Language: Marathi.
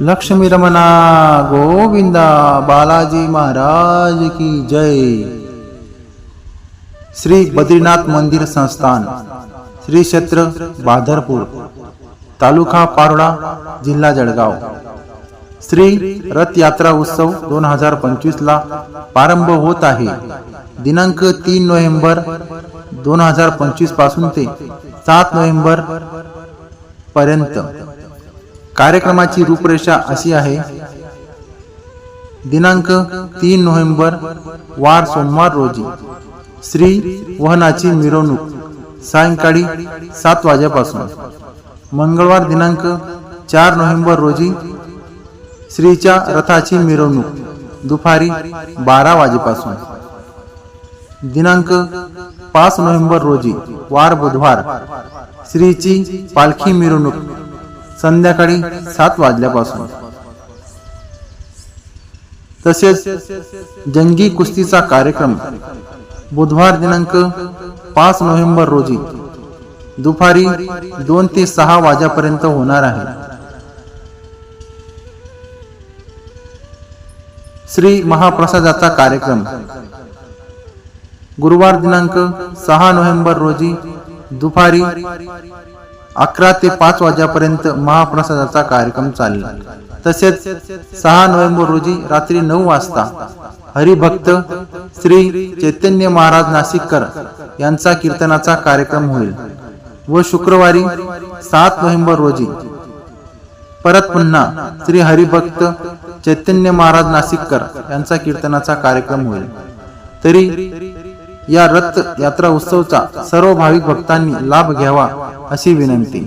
लक्ष्मी रमणा गोविंदा बालाजी महाराज की जय। श्री बद्रीनाथ मंदिर संस्थान श्री क्षेत्र बाधरपूर तालुका पारोडा जिल्हा जळगाव। श्री रथ यात्रा उत्सव दोन हजार पंचवीस ला प्रारंभ होत आहे। दिनांक तीन नोव्हेंबर दोन हजार पंचवीसपासून ते सात नोव्हेंबर पर्यंत। कार्यक्रमाची रूपरेषा अशी आहे. दिनांक तीन नोव्हेंबर वार सोमवार रोजी. श्री वहनाची मिरवणूक सायंकाळी सात वाजेपासून. मंगळवार दिनांक चार नोव्हेंबर रोजी श्रीच्या रथाची मिरवणूक दुपारी बारा वाजेपासून. दिनांक पाच नोव्हेंबर रोजी वार बुधवार. श्रीची पालखी मिरवणूक संध्याकाळी सात वाजल्यापासून. तसेच जंगी कुस्तीचा कार्यक्रम बुधवार दिनांक पाच नोव्हेंबर रोजी दुपारी दोन ते सहा वाजेपर्यंत होणार आहे. श्री महाप्रसादाचा कार्यक्रम गुरुवार दिनांक सहा नोव्हेंबर रोजी दुपारी अकरा ते पाच वाजेपर्यंत महाप्रसादाचा कार्यक्रम चालला. तसेच सहा नोव्हेंबर रोजी रात्री नऊ वाजता हरिभक्त श्री चैतन्य महाराज नाशिककर यांचा कीर्तनाचा कार्यक्रम होईल व शुक्रवारी सात नोव्हेंबर रोजी परत पुन्हा श्री हरिभक्त चैतन्य महाराज नाशिककर यांचा कीर्तनाचा कार्यक्रम होईल. तरी या रथ यात्रा उत्सवचा सर्व भाविक भक्तांनी लाभ घ्यावा अशी विनंती.